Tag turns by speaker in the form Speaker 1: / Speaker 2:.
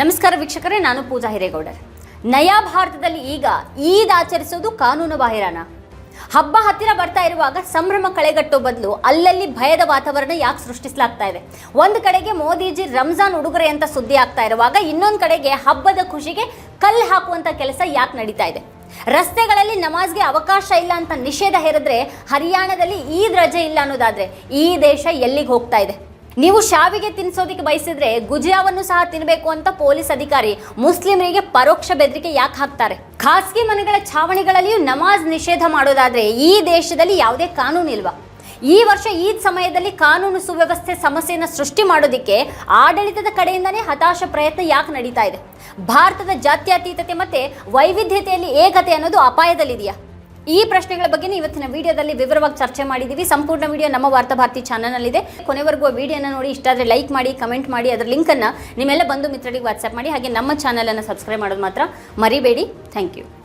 Speaker 1: ನಮಸ್ಕಾರ ವೀಕ್ಷಕರೇ, ನಾನು ಪೂಜಾ ಹಿರೇಗೌಡರ್. ನಯಾ ಭಾರತದಲ್ಲಿ ಈಗ ಈದ್ ಆಚರಿಸೋದು ಕಾನೂನು ಬಾಹಿರನ. ಹಬ್ಬ ಹತ್ತಿರ ಬರ್ತಾ ಇರುವಾಗ ಸಂಭ್ರಮ ಕಳೆಗಟ್ಟೋ ಬದಲು ಅಲ್ಲಲ್ಲಿ ಭಯದ ವಾತಾವರಣ ಯಾಕೆ ಸೃಷ್ಟಿಸಲಾಗ್ತಾ ಇದೆ? ಒಂದು ಕಡೆಗೆ ಮೋದಿಜಿ ರಂಜಾನ್ ಉಡುಗೊರೆ ಅಂತ ಸುದ್ದಿ ಆಗ್ತಾ ಇರುವಾಗ ಇನ್ನೊಂದು ಕಡೆಗೆ ಹಬ್ಬದ ಖುಷಿಗೆ ಕಲ್ಲು ಹಾಕುವಂತ ಕೆಲಸ ಯಾಕೆ ನಡೀತಾ ಇದೆ? ರಸ್ತೆಗಳಲ್ಲಿ ನಮಾಜ್ಗೆ ಅವಕಾಶ ಇಲ್ಲ ಅಂತ ನಿಷೇಧ ಹೇರಿದ್ರೆ ಹರಿಯಾಣದಲ್ಲಿ ಈದ್ ರಜೆ ಇಲ್ಲ ಅನ್ನೋದಾದ್ರೆ ಈ ದೇಶ ಎಲ್ಲಿಗೆ ಹೋಗ್ತಾ ಇದೆ? ನೀವು ಶಾವಿಗೆ ತಿನ್ಸೋದಕ್ಕೆ ಬಯಸಿದ್ರೆ ಗುಜಿಯಾವನ್ನು ಸಹ ತಿನ್ನಬೇಕು ಅಂತ ಪೊಲೀಸ್ ಅಧಿಕಾರಿ ಮುಸ್ಲಿಮರಿಗೆ ಪರೋಕ್ಷ ಬೆದರಿಕೆ ಯಾಕೆ ಹಾಕ್ತಾರೆ? ಖಾಸಗಿ ಮನೆಗಳ ಛಾವಣಿಗಳಲ್ಲಿಯೂ ನಮಾಜ್ ನಿಷೇಧ ಮಾಡೋದಾದ್ರೆ ಈ ದೇಶದಲ್ಲಿ ಯಾವುದೇ ಕಾನೂನು ಇಲ್ವಾ? ಈ ವರ್ಷ ಈದ್ ಸಮಯದಲ್ಲಿ ಕಾನೂನು ಸುವ್ಯವಸ್ಥೆ ಸಮಸ್ಯೆಯನ್ನು ಸೃಷ್ಟಿ ಮಾಡೋದಕ್ಕೆ ಆಡಳಿತದ ಕಡೆಯಿಂದನೇ ಹತಾಶ ಪ್ರಯತ್ನ ಯಾಕೆ ನಡೀತಾ ಇದೆ? ಭಾರತದ ಜಾತ್ಯತೀತತೆ ಮತ್ತೆ ವೈವಿಧ್ಯತೆಯಲ್ಲಿ ಏಕತೆ ಅನ್ನೋದು ಅಪಾಯದಲ್ಲಿದೆಯಾ? ಈ ಪ್ರಶ್ನೆಗಳ ಬಗ್ಗೆ ಇವತ್ತಿನ ವಿಡಿಯೋದಲ್ಲಿ ವಿವರವಾಗಿ ಚರ್ಚೆ ಮಾಡಿದ್ದೀವಿ. ಸಂಪೂರ್ಣ ವಿಡಿಯೋ ನಮ್ಮ ವಾರ್ತಾ ಭಾರತಿ ಚಾನಲ್ನಲ್ಲಿದೆ. ಕೊನೆವರೆಗೂ ವಿಡಿಯೋನ ನೋಡಿ, ಇಷ್ಟ ಆದರೆ ಲೈಕ್ ಮಾಡಿ ಕಮೆಂಟ್ ಮಾಡಿ, ಅದರ ಲಿಂಕನ್ನು ನಿಮ್ಮೆಲ್ಲ ಬಂದು ಮಿತ್ರರಿಗೆ ವಾಟ್ಸಪ್ ಮಾಡಿ, ಹಾಗೆ ನಮ್ಮ ಚಾನಲನ್ನು ಸಬ್ಸ್ಕ್ರೈಬ್ ಮಾಡೋದು ಮಾತ್ರ ಮರಿಬೇಡಿ. Thank you